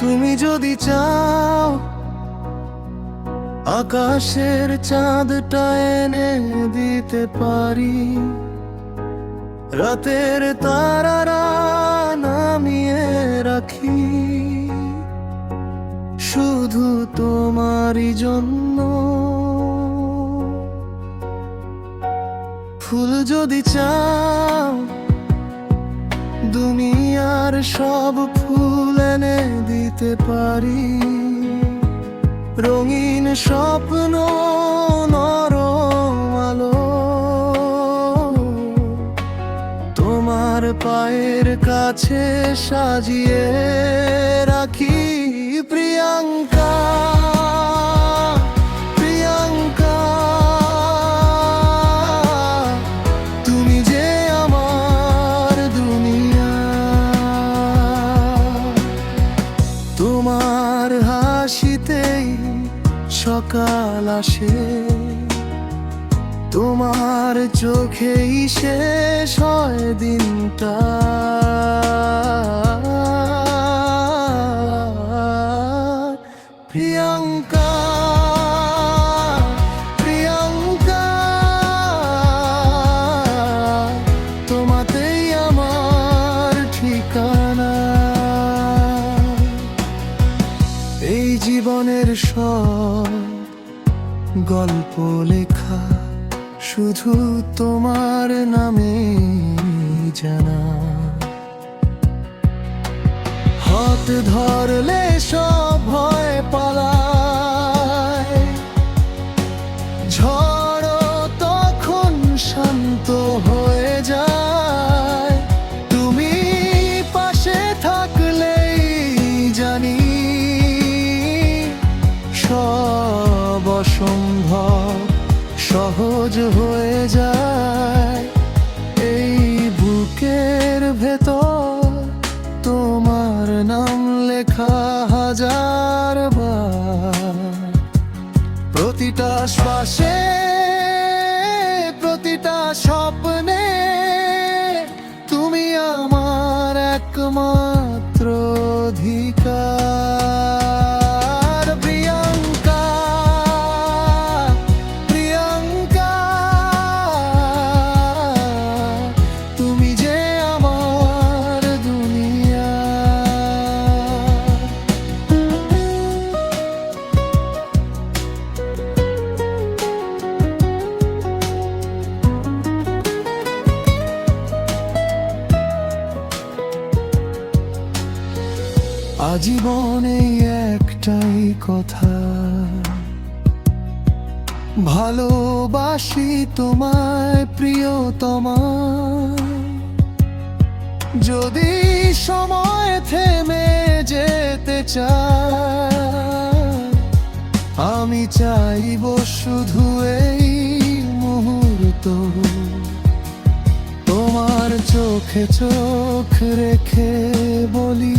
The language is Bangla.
তুমি যদি চাও, আকাশের চাঁদটা এনে দিতে পারি। রাতের তারারা নামিয়ে রাখি। শুধু তোমারই জন্য। ফুল যদি চাও দুনিয়ার সব ফুল এনে দিতে পারি। রঙিন স্বপ্ন, নরম আলো। তোমার পায়ের কাছে সাজিয়ে রাখি প্রিয়াঙ্কা। সকাল আসে তোমার চোখেই শেষ হয় দিনটা। তোমাতেই আমার ঠিকানা। এই জীবনের সব গল্প লেখা শুধু তোমার নামে জানা। হাত ধরলে সব সহজ হয়ে যায়। এই বুকের ভেতর তোমার নাম লেখা হাজার প্রতিটা শ্বাসে, প্রতিটা স্বপ্নে তুমি আমার একমাত্র অধিকার। আজীবনে একটাই কথা। ভালোবাসি তোমায় প্রিয়তমা। যদি সময় থেমে যেতে চায়, আমি চাইব শুধু এই মুহূর্ত। তোমার চোখে চোখ রেখে বলি